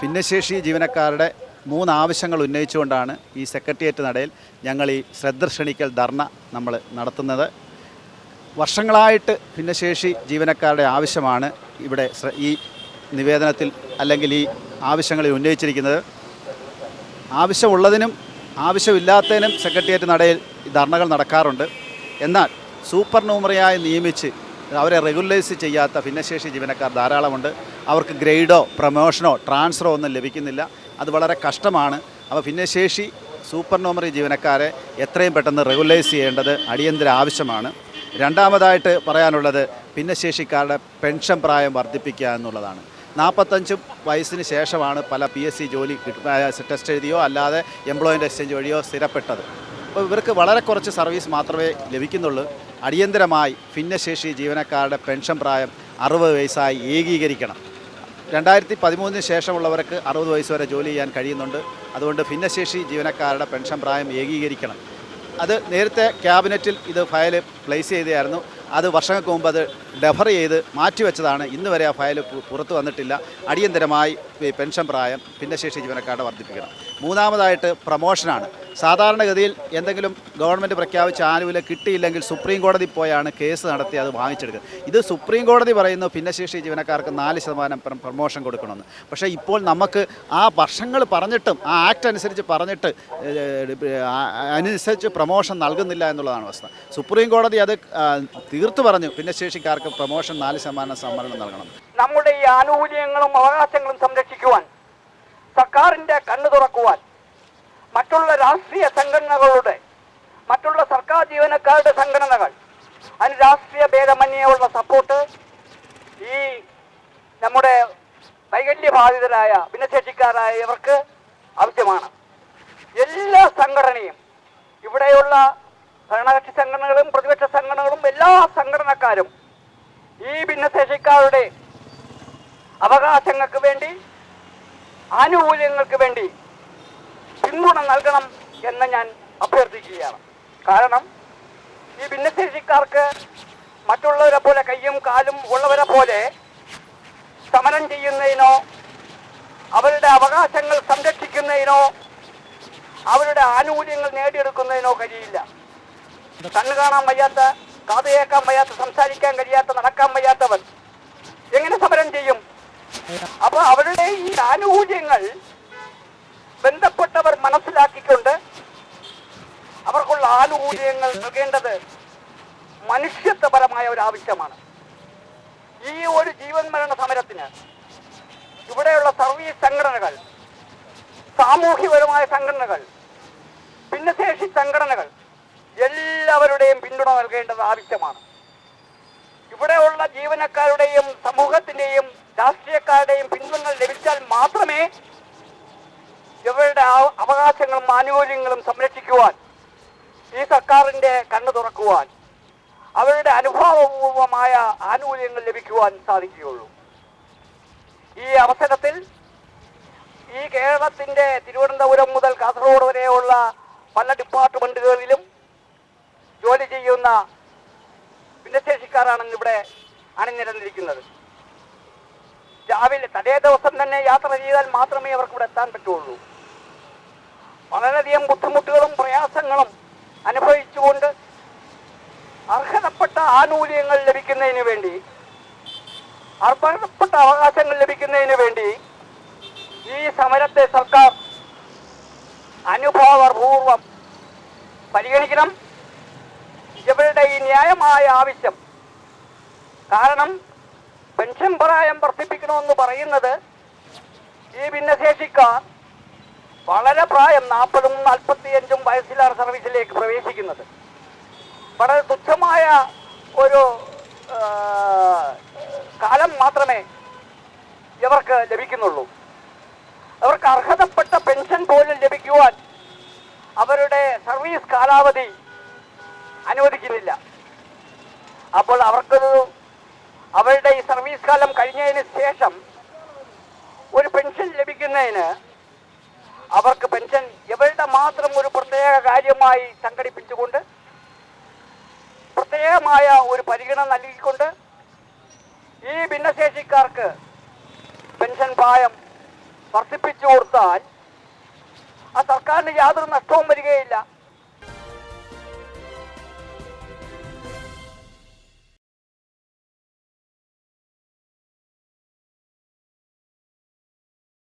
ഭിന്നശേഷി ജീവനക്കാരുടെ മൂന്ന് ആവശ്യങ്ങൾ ഉന്നയിച്ചുകൊണ്ടാണ് ഈ സെക്രട്ടേറിയറ്റ് നടയിൽ ഞങ്ങൾ ഈ ശ്രദ്ധ ക്ഷണിക്കൽ ധർണ നമ്മൾ നടത്തുന്നത്. വർഷങ്ങളായിട്ട് ഭിന്നശേഷി ജീവനക്കാരുടെ ആവശ്യമാണ് ഇവിടെ ഈ നിവേദനത്തിൽ അല്ലെങ്കിൽ ഈ ആവശ്യങ്ങളിൽ ഉന്നയിച്ചിരിക്കുന്നത്. ആവശ്യമുള്ളതിനും ആവശ്യമില്ലാത്തതിനും സെക്രട്ടേറിയറ്റ് നടയിൽ ധർണകൾ നടക്കാറുണ്ട്. എന്നാൽ സൂപ്പർ ന്യൂമറിയായി നിയമിച്ച് അവരെ റെഗുലൈസ് ചെയ്യാത്ത ഭിന്നശേഷി ജീവനക്കാർ ധാരാളമുണ്ട്. അവർക്ക് ഗ്രേഡോ പ്രമോഷനോ ട്രാൻസ്ഫറോ ഒന്നും ലഭിക്കുന്നില്ല. അത് വളരെ കഷ്ടമാണ്. അപ്പോൾ ഭിന്നശേഷി സൂപ്പർ നോമറി ജീവനക്കാരെ എത്രയും പെട്ടെന്ന് റെഗുലൈസ് ചെയ്യേണ്ടത് അടിയന്തര ആവശ്യമാണ്. രണ്ടാമതായിട്ട് പറയാനുള്ളത് ഭിന്നശേഷിക്കാരുടെ പെൻഷൻ പ്രായം വർദ്ധിപ്പിക്കുക എന്നുള്ളതാണ്. നാൽപ്പത്തഞ്ച് വയസ്സിന് ശേഷമാണ് പല പി എസ് സി ജോലി ടെസ്റ്റ് എഴുതിയോ അല്ലാതെ എംപ്ലോയ്മെന്റ് എക്സ്ചേഞ്ച് വഴിയോ സ്ഥിരപ്പെട്ടത്. അപ്പോൾ ഇവർക്ക് വളരെ കുറച്ച് സർവീസ് മാത്രമേ ലഭിക്കുന്നുള്ളൂ. അടിയന്തരമായി ഭിന്നശേഷി ജീവനക്കാരുടെ പെൻഷൻ പ്രായം അറുപത് വയസ്സായി ഏകീകരിക്കണം. രണ്ടായിരത്തി പതിമൂന്നിന് ശേഷമുള്ളവർക്ക് അറുപത് വയസ്സ് വരെ ജോലി ചെയ്യാൻ കഴിയുന്നുണ്ട്. അതുകൊണ്ട് ഭിന്നശേഷി ജീവനക്കാരുടെ പെൻഷൻ പ്രായം ഏകീകരിക്കണം. അത് നേരത്തെ ക്യാബിനറ്റിൽ ഇത് ഫയൽ പ്ലേസ് ചെയ്തായിരുന്നു അത് വർഷങ്ങൾക്ക് മുമ്പ് അത് ഡെഫർ ചെയ്ത് മാറ്റിവെച്ചതാണ്. ഇന്ന് വരെ ആ ഫയൽ പുറത്തു വന്നിട്ടില്ല. അടിയന്തരമായി പെൻഷൻ പ്രായം ഭിന്നശേഷി ജീവനക്കാരുടെ വർദ്ധിപ്പിക്കണം. മൂന്നാമതായിട്ട് പ്രമോഷനാണ്. സാധാരണഗതിയിൽ എന്തെങ്കിലും ഗവൺമെന്റ് പ്രഖ്യാപിച്ച ആനുകൂല്യം കിട്ടിയില്ലെങ്കിൽ സുപ്രീം കോടതി പോയാണ് കേസ് നടത്തി അത് വാങ്ങിച്ചെടുക്കുക. ഇത് സുപ്രീം കോടതി പറയുന്നു ഭിന്നശേഷി ജീവനക്കാർക്ക് നാല് ശതമാനം പ്രമോഷൻ കൊടുക്കണമെന്ന്. പക്ഷേ ഇപ്പോൾ നമുക്ക് ആ വർഷങ്ങൾ പറഞ്ഞിട്ടും ആ ആക്ട് അനുസരിച്ച് പറഞ്ഞിട്ട് അനുസരിച്ച് പ്രമോഷൻ നൽകുന്നില്ല എന്നുള്ളതാണ് അവസ്ഥ. സുപ്രീം കോടതി അത് തീർത്തു പറഞ്ഞു ഭിന്നശേഷിക്കാർക്ക് പ്രമോഷൻ നാല് ശതമാനം സംവരണം നൽകണം. നമ്മുടെ ഈ ആനുകൂല്യങ്ങളും അവകാശങ്ങളും സംരക്ഷിക്കുവാൻ സർക്കാരിന്റെ കണ്ണു തുറക്കുവാൻ മറ്റുള്ള രാഷ്ട്രീയ സംഘടനകളുടെ മറ്റുള്ള സർക്കാർ ജീവനക്കാരുടെ സംഘടനകൾ അതിന് രാഷ്ട്രീയ ഭേദമന്യുള്ള സപ്പോർട്ട് ഈ നമ്മുടെ വൈകല്യബാധിതരായ ഭിന്നശേഷിക്കാരായ ഇവർക്ക് ആവശ്യമാണ്. എല്ലാ സംഘടനയും ഇവിടെയുള്ള ഭരണകക്ഷി സംഘടനകളും പ്രതിപക്ഷ സംഘടനകളും എല്ലാ സംഘടനക്കാരും ഈ ഭിന്നശേഷിക്കാരുടെ അവകാശങ്ങൾക്ക് വേണ്ടി ആനുകൂല്യങ്ങൾക്ക് വേണ്ടി പിന്തുണ നൽകണം എന്ന് ഞാൻ അഭ്യർത്ഥിക്കുകയാണ്. കാരണം ഈ ഭിന്നശേഷിക്കാർക്ക് മറ്റുള്ളവരെ പോലെ കയ്യും കാലും ഉള്ളവരെ പോലെ സമരം ചെയ്യുന്നതിനോ അവരുടെ അവകാശങ്ങൾ സംരക്ഷിക്കുന്നതിനോ അവരുടെ ആനുകൂല്യങ്ങൾ നേടിയെടുക്കുന്നതിനോ കഴിയില്ല. കണ്ണു കാണാൻ വയ്യാത്ത കാത് വയ്യാത്ത സംസാരിക്കാൻ കഴിയാത്ത നടക്കാൻ വയ്യാത്തവൻ എങ്ങനെ സമരം ചെയ്യും? അപ്പൊ അവരുടെ ഈ ആനുകൂല്യങ്ങൾ ബന്ധപ്പെട്ടവർ മനസ്സിലാക്കിക്കൊണ്ട് അവർക്കുള്ള ആനുകൂല്യങ്ങൾ നൽകേണ്ടത് മനുഷ്യത്വപരമായ ഒരു ആവശ്യമാണ്. ഈ ഒരു ജീവൻ മരണ സമരത്തിന് ഇവിടെയുള്ള സർവീസ് സംഘടനകൾ സാമൂഹികപരമായ സംഘടനകൾ ഭിന്നശേഷി സംഘടനകൾ എല്ലാവരുടെയും പിന്തുണ നൽകേണ്ടത് ആവശ്യമാണ്. ഇവിടെയുള്ള ജീവനക്കാരുടെയും സമൂഹത്തിന്റെയും രാഷ്ട്രീയക്കാരുടെയും പിന്തുണ ലഭിച്ചാൽ മാത്രമേ ഇവരുടെ അവകാശങ്ങളും ആനുകൂല്യങ്ങളും സംരക്ഷിക്കുവാൻ ഈ സർക്കാരിന്റെ കണ്ണു തുറക്കുവാൻ അവരുടെ അനുഭവപൂർവമായ ആനുകൂല്യങ്ങൾ ലഭിക്കുവാൻ സാധിക്കുകയുള്ളൂ. ഈ അവസരത്തിൽ ഈ കേരളത്തിന്റെ തിരുവനന്തപുരം മുതൽ കാസർഗോഡ് വരെയുള്ള പല ഡിപ്പാർട്ട്മെന്റുകളിലും ജോലി ചെയ്യുന്ന ഭിന്നശേഷിക്കാരാണ് ഇവിടെ അണിനിരന്നിരിക്കുന്നത്. രാവിലെ തലേ ദിവസം തന്നെ യാത്ര ചെയ്താൽ മാത്രമേ അവർക്ക് ഇവിടെ എത്താൻ പറ്റുള്ളൂ. വളരെയധികം ബുദ്ധിമുട്ടുകളും പ്രയാസങ്ങളും അനുഭവിച്ചുകൊണ്ട് അർഹതപ്പെട്ട ആനുകൂല്യങ്ങൾ ലഭിക്കുന്നതിന് വേണ്ടി അർഹതപ്പെട്ട അവകാശങ്ങൾ ലഭിക്കുന്നതിന് വേണ്ടി ഈ സമരത്തെ സർക്കാർ അനുഭാവപൂർവം പരിഗണിക്കണം. ഇവരുടെ ഈ ന്യായമായ ആവശ്യം കാരണം പെൻഷൻ പ്രായം വർദ്ധിപ്പിക്കണമെന്ന് പറയുന്നത് ഈ ഭിന്നശേഷിക്കാർ വളരെ പ്രായം നാൽപ്പതും നാൽപ്പത്തിയഞ്ചും വയസ്സിലാണ് സർവീസിലേക്ക് പ്രവേശിക്കുന്നത്. വളരെ തുച്ഛമായ ഒരു കാലം മാത്രമേ ഇവർക്ക് ലഭിക്കുന്നുള്ളൂ. അവർക്ക് അർഹതപ്പെട്ട പെൻഷൻ പോലും ലഭിക്കുവാൻ അവരുടെ സർവീസ് കാലാവധി അനുവദിക്കുന്നില്ല. അപ്പോൾ അവർക്കൊരു അവരുടെ ഈ സർവീസ് കാലം കഴിഞ്ഞതിന് ശേഷം ഒരു പെൻഷൻ ലഭിക്കുന്നതിന് അവർക്ക് പെൻഷൻ ഇവരുടെ മാത്രം ഒരു പ്രത്യേക കാര്യമായി സംഘടിപ്പിച്ചുകൊണ്ട് പ്രത്യേകമായ ഒരു പരിഗണന നൽകിക്കൊണ്ട് ഈ ഭിന്നശേഷിക്കാർക്ക് പെൻഷൻ പ്രായം വർദ്ധിപ്പിച്ചു കൊടുത്താൽ ആ സർക്കാരിന് യാതൊരു നഷ്ടവും വരികയില്ല.